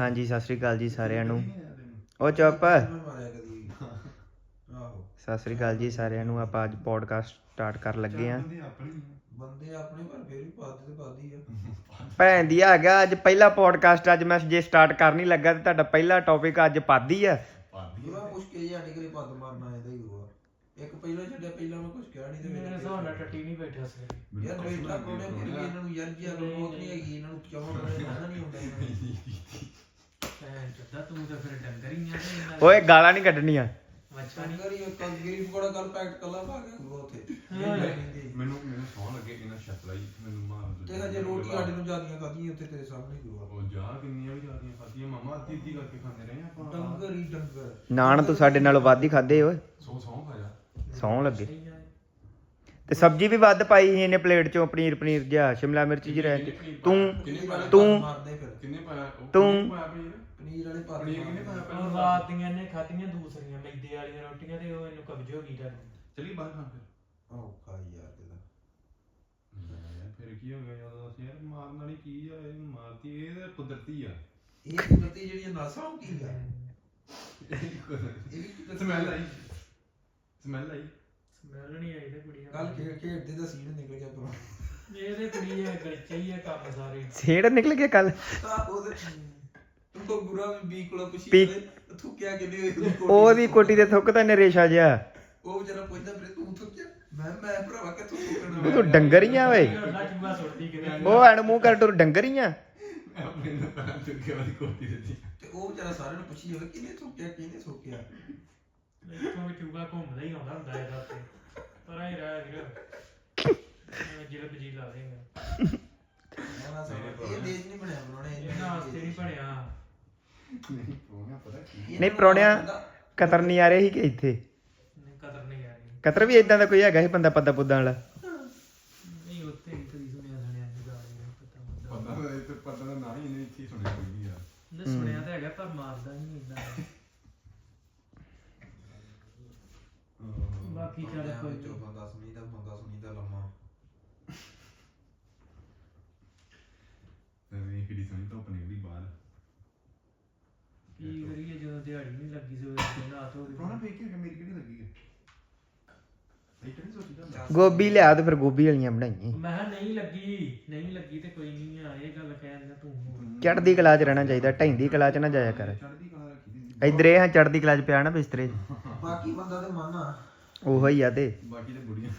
ਹਾਂਜੀ ਸਤਿ ਸ੍ਰੀ ਅਕਾਲ ਜੀ ਸਾਰਿਆਂ ਨੂੰ। ਉਹ ਚੁੱਪ। ਸਤਿ ਸ੍ਰੀ ਅਕਾਲ ਜੀ ਸਾਰਿਆਂ ਨੂੰ ਆਪਾਂ ਅੱਜ ਪੋਡਕਾਸਟ ਸਟਾਰਟ ਕਰਨ ਲੱਗੇ ਆਂ। ਬੰਦੇ ਆਪਣੇ ਪਰ ਫੇਰ ਵੀ ਪਾਦੇ ਤੇ ਪਾਦੀ ਆ। ਭੈਣ ਦੀ ਆ ਗਿਆ ਅੱਜ ਪਹਿਲਾ ਪੋਡਕਾਸਟ ਅੱਜ ਮੈਂ ਜੇ ਸਟਾਰਟ ਕਰਨੀ ਲੱਗਾ ਤੇ ਤੁਹਾਡਾ ਪਹਿਲਾ ਟੌਪਿਕ ਅੱਜ ਪਾਦੀ ਆ। ਗੁਰੂਆ ਮੁਸ਼ਕਿਲ ਜਿਹਾ ਘਰੇ ਪੱਦ ਮਾਰਨਾ ਇਹਦਾ ਹੀ ਗੁਰੂਆ ਇੱਕ ਪਹਿਲਾਂ ਛੱਡਿਆ ਪਹਿਲਾਂ ਮੈਂ ਕੁਝ ਕਿਹਾ ਨਹੀਂ ਤੇ ਮੇਰੇ ਹਿਸਾਬ ਨਾਲ ਟੱਟੀ ਨਹੀਂ ਬੈਠਾ ਸੀ। ਯਾਰ ਬੇਟਾ ਕੋਨੇ ਫਿਰ ਵੀ ਇਹਨਾਂ ਨੂੰ ਯਾਰ ਜੀ ਬਹੁਤ ਨਹੀਂ ਹੈਗੀ ਇਹਨਾਂ ਨੂੰ ਵਾਲੇ ਨਾ ਨਹੀਂ ਹੁੰਦਾ ਇਹਨਾਂ ਨੂੰ ਭੈਣ ਚੋਦਾ ਤੂੰ ਤਾਂ ਫਿਰ ਡੰਗਰ ਹੀ ਆ ਤੇ ਇਹਨਾਂ ਓਏ ਗਾਲਾਂ ਨਹੀਂ ਕੱਢਣੀਆਂ। ਬੱਚਾ ਨਹੀਂ ਕੰਗਰੀ ਕੰਗਰੀ ਪਕੌੜਾ ਕੱਲ ਪੈਕਟ ਕੱਲਾ ਪਾ ਗੁਰੂਆ ਉੱਥੇ। ਮੈਨੂੰ ਮੈਨੂੰ ਸੌਂ ਲੱਗੇ ਇਹਨਾਂ ਛੱਤ ਲਾਈ ਮੈਨੂੰ ਮਾਰ ਦਿੱਤੀ। ਤੇ ਹਜੇ ਰੋਟੀ ਸਾਡੇ ਨੂੰ ਜਿਆਦੀਆਂ ਖਾਧੀਆਂ ਉੱਥੇ ਤੇਰੇ ਸਾਹਮਣੇ ਗੁਰੂਆ ਉਹ ਜਾ ਕਿੰਨੀਆਂ ਵੀ ਜਾਂਦੀਆਂ ਖਾਦੀਆਂ ਮਾਮਾ ਅੱਧੀ ਅੱਧੀ ਕਰਕੇ ਖਾਂਦੇ ਰਹੇ ਆਪਾਂ। ਡੰਗਰ ਹੀ ਡੰਗਰ। ਨਾਨ ਤੂੰ ਸਾਡੇ ਨਾਲੋਂ ਵੱਧ ਹੀ ਖਾਦੇ ਓਏ। ਸੌ ਸੌ ਖਾਇਆ ਸੌਂ ਲੱਗੇ। ਤੇ ਸਬਜ਼ੀ ਵੀ ਵੱਧ ਪਾਈ ਸੀ ਇਹਨੇ ਪਲੇਟ ਚੋਂ ਪਨੀਰ ਪਨੀਰ ਜਿਹਾ ਸ਼ਿਮਲਾ ਮਿਰਚ ਜੀ ਰਹਿ ਤੂੰ ਤੂੰ- ਪੱਦ ਮਾਰਦੇ ਫਿਰ ਕਿੰਨੇ ਪਾਇਆ? ਉਹ ਤੂੰ- ਕਿੰਨੇ ਪਾਇਆ ਪਨੀਰ? ਪਨੀਰ ਵਾਲੇ ਪੱਦ ਪਨੀਰ ਕਿੰਨੇ ਪਾਇਆ ਪਹਿਲਾਂ ਰਾਤ ਦੀਆਂ ਨੇ ਖਾਧੀਆਂ ਦੂਸਰੀਆਂ ਮੈਦੇ ਵਾਲੀਆਂ ਰੋਟੀਆਂ ਤੇ ਉਹ ਇਹਨੂੰ ਕਬਜ਼ ਹੋ ਗਈ ਤਾਂ ਚਲੀ ਬਾਹਰ ਖਾ ਫਿਰ। ਔਖਾ ਯਾਰ ਇਹਦਾ ਲੈ, ਫਿਰ ਕੀ ਹੋ ਗਿਆ ਜਦੋਂ ਅਸੀਂ ਯਾਰ ਮਾਰਨ ਵਾਲੀ ਕੀ ਆ ਇਹ ਮਾਰਤੀ ਇਹ ਤਾਂ ਕੁਦਰਤੀ ਆ। ਇਹ ਕੁਦਰਤੀ ਜਿਹੜੀਆਂ ਨਾਸਾਂ ਉਹ ਕੀ ਆ? ਇਹ ਸਮੈਲ ਆਈ। ਸਮੈਲ ਆਈ? ਸਮੈਲ ਨਹੀਂ ਆਈ ਤੇ ਕੁੜੀਆਂ ਕੱਲ ਖੇਡ ਖੇਡਦੇ ਦਾ ਸੀਨ ਨਿਕਲ ਗਿਆ ਪਰ। ਇਹਦੇ ਕੁੜੀ ਇਹ ਗਲਚੇ ਹੀ ਆ ਕੰਮ ਸਾਰੇ। ਛੇੜ ਨਿਕਲ ਗਿਆ ਕੱਲ ਉਹਦੇ ਤੂੰ ਕੋ ਗੁਰਾ ਵੀ ਬੀ ਕੋਲ ਪੁੱਛੀ ਤੇ ਥੁੱਕਿਆ ਕਿੰਨੀ ਉਹਦੀ ਕੋਟੀ ਤੇ ਥੁੱਕਦਾ ਨੇ ਰੇਸ਼ਾ ਜਿਹਾ। ਉਹ ਵਿਚਾਰਾ ਪੁੱਛਦਾ ਫਿਰ ਤੂੰ ਥੁੱਕਿਆ? ਮੈਂ ਮੈਂ ਭਰਾਵਾ ਕਿੱਥੋਂ ਉਹ ਥੁੱਕਣਾ? ਤੂੰ ਡੰਗਰੀਆਂ ਓਏ। ਉਹ ਐਨ ਮੂੰਹ ਕਰ ਤੂੰ ਡੰਗਰੀਆਂ ਆਪਣੇ ਵਾਲੀ ਕੋਟੀ ਦਿੱਤੀ ਤੇ ਉਹ ਵਿਚਾਰਾ ਸਾਰਿਆਂ ਨੂੰ ਪੁੱਛੀ ਜਾਵੇ ਕਿਹਨੇ ਥੁੱਕਿਆ ਕਿਹਨੇ ਥੁੱਕਿਆ? ਇੱਥੋਂ ਵੀ ਚੂਹਾ ਘੁੰਮਦਾ ਹੀ ਆਉਂਦਾ ਹੁੰਦਾ ਇਹਦਾ ਤੇ ਪਰ ਇਹ ਰਹਿ ਵੀਰ। ਜਿਲਬ ਜੀ ਲਾ ਦੇਗਾ ਨਾ ਇਹ ਦੇਸ਼ ਨਹੀਂ ਬਣਿਆ ਬਣਾਉਣੇ ਇਹਨਾਂ ਵਾਸਤੇ ਨਹੀਂ ਬਣਿਆ। ਨਹੀਂ ਉਹ ਪਤਾ ਕੀ ਨਹੀਂ ਪ੍ਰਾਹੁਣਿਆ ਕਤਰ ਨਹੀਂ ਆ ਰਹੇ ਸੀ ਕਿ ਇੱਥੇ ਕਦਰ ਨਹੀਂ ਆ ਰਹੀ। ਕਤਰ ਵੀ ਇਦਾਂ ਦਾ ਕੋਈ ਹੈਗਾ ਸੀ ਬੰਦਾ ਪੱਦਾ ਪੁੱਦਾਂ ਵਾਲਾ? ਨਹੀਂ ਉੱਤੇ ਹੀ ਕਦੀ ਸੁਣਿਆ ਸੁਣਿਆ ਨਹੀਂ ਗਾ ਪਤਾ ਹੁੰਦਾ ਪਤਾ ਇਹ ਤੇ ਪਤਾ ਦਾ ਨਾ ਹੀ ਇਹਨੇ ਇੱਥੇ ਸੁਣਿਆ ਕੋਈ ਵੀ ਆ। ਨੇ ਸੁਣਿਆ ਤਾਂ ਹੈਗਾ ਪਰ ਮਾਰਦਾ ਨਹੀਂ ਇਦਾਂ ਬਾਕੀ ਚੱਲ ਕੋਈ ਨੀ। ਬੰਦਾ ਸੁਣੀਦਾ ਬੰਦਾ ਸੁਣੀਦਾ ਲੰਮਾ। ਤੇ ਇਹ ਕਿਹੜੀ ਸੁਣੀ ਧੁੱਪ ਨਿਕਲੀ ਬਾਹਰ। ਕੀ ਕਰੀਏ ਜਦੋਂ ਦਿਹਾੜੀ ਨਹੀਂ ਲੱਗੀ ਸਵੇਰ ਦੇ ਰਾਤ ਹੋ ਪ੍ਰੋਣਾ ਗਈ ਫੇਕ ਕੇ ਮੇਰੀ ਕਿਹੜੀ ਲੱਗੀ ਹੈ ਇਹ ਕਿਹੜੀ ਸੋਚੀਦਾ। ਗੋਭੀ ਲਿਆ ਤੇ ਫਿਰ ਗੋਭੀ ਵਾਲੀਆਂ ਬਣਾਈਆਂ। ਮੈਂ ਕਿਹਾ ਨਹੀਂ ਲੱਗੀ ਨਹੀਂ ਲੱਗੀ ਤੇ ਕੋਈ ਨਹੀਂ ਆ ਇਹ ਗੱਲ ਕਹਿਣ ਦਾ ਤੂੰ। ਹੋਰ। ਚੜਦੀ ਕਲਾ 'ਚ ਰਹਿਣਾ ਚਾਹੀਦਾ ਢੈਂਦੀ ਕਲਾ 'ਚ ਨਾ ਜਾਇਆ ਕਰ। ਚੜਦੀ ਕਲਾ ਰੱਖੀ ਦੀ ਇਧਰ ਇਹ ਹਾਂ ਚੜਦੀ ਕਲਾ 'ਚ ਪਿਆ ਨਾ ਬਿਸਤਰੇ 'ਚ। ਬਾਕੀ ਬੰਦਾ ਤੇ ਮਨ ਆ। ਉਹੋ ਹੀ ਆ ਤੇ। ਬਾਕੀ ਤੇ ਬੁੜੀਆਂ।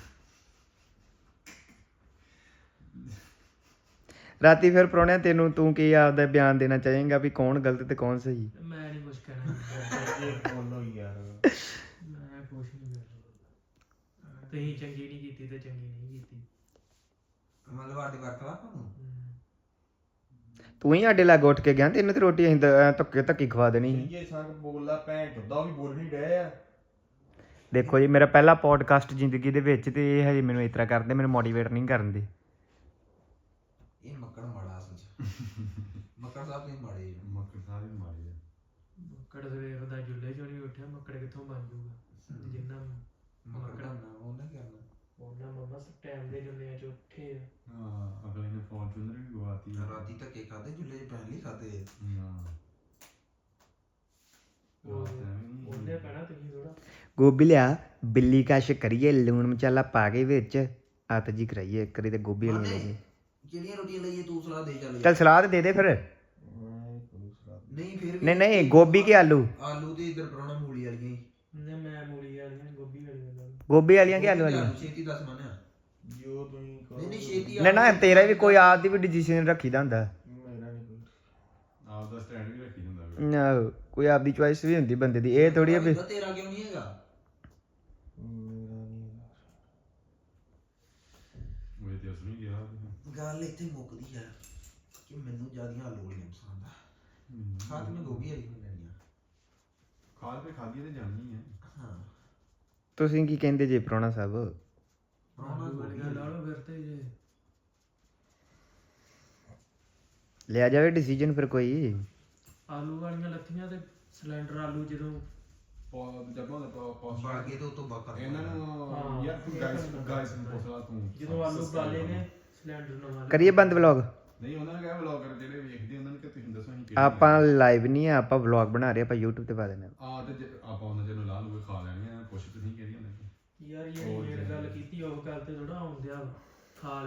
ਰਾਤੀ ਫਿਰ ਪ੍ਰਾਹੁਣਿਆ ਤੈਨੂੰ ਤੂੰ ਕੀ ਆਪਦਾ ਬਿਆਨ ਦੇਣਾ ਚਾਹੇਂਗਾ ਵੀ ਕੌਣ ਗਲਤ ਤੇ ਕੌਣ ਸਹੀ? ਮੈਂ ਨਹੀਂ ਕੁਛ ਕਹਿਣਾ। ਬੋਲੋ ਯਾਰ। ਮੈਂ ਕੁਛ ਨਹੀਂ ਕਰਨਾ। ਤੁਸੀਂ ਚੰਗੀ ਨਹੀਂ ਕੀਤੀ ਤੇ ਚੰਗੀ ਨਹੀਂ ਕੀਤੀ। ਮਤਲਬ ਆਡੀ ਵਰਤਵਾ ਨੂੰ? ਹਮ। ਤੂੰ ਹੀ ਸਾਡੇ ਲਾਗ ਉੱਠ ਕੇ ਗਿਆ ਤੈਨੂੰ ਤੇ ਰੋਟੀ ਅਸੀਂ ਧੱਕੇ ਧੱਕੀ ਖਵਾ ਦੇਣੀ ਸੀ। ਇਹ ਸੰਗ ਬੋਲਦਾ ਭੈਣ ਚੋਦਾ ਵੀ ਬੋਲ ਨਹੀਂ ਡਏ ਆ। ਦੇਖੋ ਜੀ ਮੇਰਾ ਪਹਿਲਾ ਪੋਡਕਾਸਟ ਜ਼ਿੰਦਗੀ ਦੇ ਵਿੱਚ ਤੇ ਇਹ ਹਜੇ ਮੈਨੂੰ ਇਸ ਤਰ੍ਹਾਂ ਕਰਦੇ ਮੈਨੂੰ ਮੋਟੀਵੇਟ ਨਹੀਂ ਕਰਨ ਦੇ। ਇਹ ਮੱਕੜ ਮਾੜਾ ਅਸਲ ਚ। ਮੱਕੜ ਸਾਹਿਬ ਨਹੀਂ ਮਾੜੇ ਮੱਕਰ ਸਾਰੇ ਮਾਰੇ ਆ। ਮੱਕੜ ਸਵੇਰ ਦਾ ਜੁੱਲੇ ਚੋਂ ਨਹੀਂ ਉੱਠਿਆ ਮੱਕੜ ਕਿੱਥੋਂ ਬਣ ਜਾਊਗਾ ਜਿੰਨਾ ਮੱਕੜ ਨਾ ਉਹਨੇ ਕਰਨਾ। ਉਹਨਾਂ ਮੰਮਾ ਟਾਈਮ ਦੇ ਜੁੱਲਿਆਂ ਚ ਉੱਠੇ ਆ। ਹਾਂ ਅਗਲੇ ਨੇ ਫੋਰਚੂਨਰ ਵੀ ਗਵਾਤੀ। ਰਾਤੀ ਧੱਕੇ ਖਾਦੇ ਜੁੱਲੇ ਚ ਪਹਿਲੀ ਖਾਦੇ ਹਾਂ। ਉਹ ਰਾਤ ਐਵੇਂ ਨੀ। ਉਹਦੇ ਪੈਣਾ ਤੁਸੀਂ ਥੋੜਾ ਗੋਭੀ ਲਿਆ ਬਿੱਲੀ ਕਸ਼ ਕਰੀਏ ਲੂਣ ਮਸਾਲਾ ਪਾ ਕੇ ਵਿੱਚ ਹੱਥ ਜੀ ਕਰਾਈਏ ਇੱਕ ਵਾਰੀ ਤੇ ਗੋਭੀ ਵਾਲੀ ਲਈਏ ਜਿਹੜੀਆਂ ਰੋਟੀਆਂ ਲਈਏ ਤੂੰ ਸਲਾਹ ਦੇ ਚੱਲ ਚੱਲ ਸਲਾਦ ਦੇ ਦੇ ਫਿਰ। ਨਹੀਂ ਫਿਰ ਵੀ ਨਹੀਂ ਨਹੀਂ ਗੋਭੀ ਕੇ ਆਲੂ? ਆਲੂ ਤੇ ਇਧਰ ਪਰੋਣਾ ਮੂਲੀ ਵਾਲੀਆਂ ਹੀ। ਨੇ ਮੈਂ ਮੂਲੀ ਵਾਲੀਆਂ ਗੋਭੀ ਵਾਲੀਆਂ ਨਾਲ ਗੋਭੀ ਵਾਲੀਆਂ ਕਿ ਆਲੂ ਵਾਲੀਆਂ? ਛੇਤੀ ਦੱਸ ਮੰਨਿਆ ਜੋ ਤੁਸੀਂ ਕਹੋ। ਨਹੀਂ ਨਹੀਂ ਛੇਤੀ ਨਾ ਨਾ ਤੇਰਾ ਵੀ ਕੋਈ ਆਪ ਦੀ ਵੀ ਡਿਸੀਜਨ ਰੱਖੀਦਾ ਹੁੰਦਾ। ਮੇਰਾ ਨਹੀਂ ਕੋਈ। ਆਪ ਦਾ ਸਟੈਂਡ ਵੀ ਰੱਖੀ ਜਾਂਦਾ ਨਾ, ਕੋਈ ਆਪ ਦੀ ਚੁਆਇਸ ਵੀ ਹੁੰਦੀ ਬੰਦੇ ਦੀ ਇਹ ਥੋੜੀ ਆ ਵੀ ਤੇਰਾ ਕਿਉਂ ਨਹੀਂ ਹੈਗਾ? ਮੇਰਾ ਨਹੀਂ ਉਹ ਤੇ ਉਸ ਨੂੰ ਗਿਆ ਗੱਲ ਇੱਥੇ ਮੁੱਕਦੀ ਆ ਕਿ ਮੈਨੂੰ ਜਿਆਦੀਆਂ ਆਲੂ ਵਾਲੀਆਂ ਪਸੰਦ ਆ। ਖਾਤ ਮੈਂ ਗੋਭੀ ਵਾਲੀ ਨਹੀਂ ਲੈਣੀਆਂ ਖਾਲ ਤੇ ਖਾਦੀ ਤੇ ਜਾਣੀ ਹੈ ਹਾਂ। ਤੁਸੀਂ ਕੀ ਕਹਿੰਦੇ ਜੇ ਪ੍ਰਾਹੁਣਾ ਸਾਹਿਬ? ਪਰੋਣਾ ਗੋਭੀ ਲਾ ਲਓ ਫਿਰ ਤੇ ਜੇ। ਲਿਆ ਜਾਵੇ ਡਿਸੀਜਨ ਫਿਰ ਕੋਈ। ਆਲੂ ਵਾਲੀਆਂ ਲੱਥੀਆਂ ਤੇ ਸਿਲੰਡਰ ਆਲੂ ਜਦੋਂ ਪੋ ਜਦੋਂ ਦਾ ਪੋਸਟ ਬਾਕੀ ਤੋਂ ਤੋਂ ਬਾਕਰ ਇਹਨਾਂ ਹਾਂ। ਨੂੰ ਯਾਰ ਤੂੰ ਗਾਇਸ ਗਾਇਸ ਨੂੰ ਪੁੱਛ ਲਾ ਤੂੰ। ਜਦੋਂ ਆਲੂ ਗਾਲੇ ਨੇ ਸਿਲੰਡਰ ਨਵਾਂ ਲਿਆ। ਕਰੀਏ ਬੰਦ ਵਲੌਗ ਨਹੀਂ ਉਹਨਾਂ ਨੇ ਕਿਹਾ ਵਲੌਗਰ ਜਿਹੜੇ ਵੇਖਦੇ ਉਹਨਾਂ ਨੂੰ ਕਿ ਤੁਸੀਂ ਦੱਸੋ ਅਸੀਂ ਕਿਹੜੀ ਆਪਾਂ ਲਾਈਵ ਨਹੀਂ ਆ ਆਪਾਂ ਵਲੌਗ ਬਣਾ ਰਹੇ ਆਪਾਂ YouTube ਤੇ ਪਾ ਦੇਣਾ ਆ। ਤੇ ਜੇ ਆਪਾਂ ਉਹਨਾਂ ਚਿਰ ਲਾ ਲੂਗੇ ਖਾ ਲੈਣੀਆਂ ਪੁੱਛ ਤੁਸੀਂ ਕਿਹੜੀਆਂ ਲੱਗੀ ਯਾਰ ਇਹ ਗੱਲ ਕੀਤੀ ਉਹ ਗੱਲ ਤੇ ਥੋੜਾ ਆਉਂਦਿਆ ਖਾ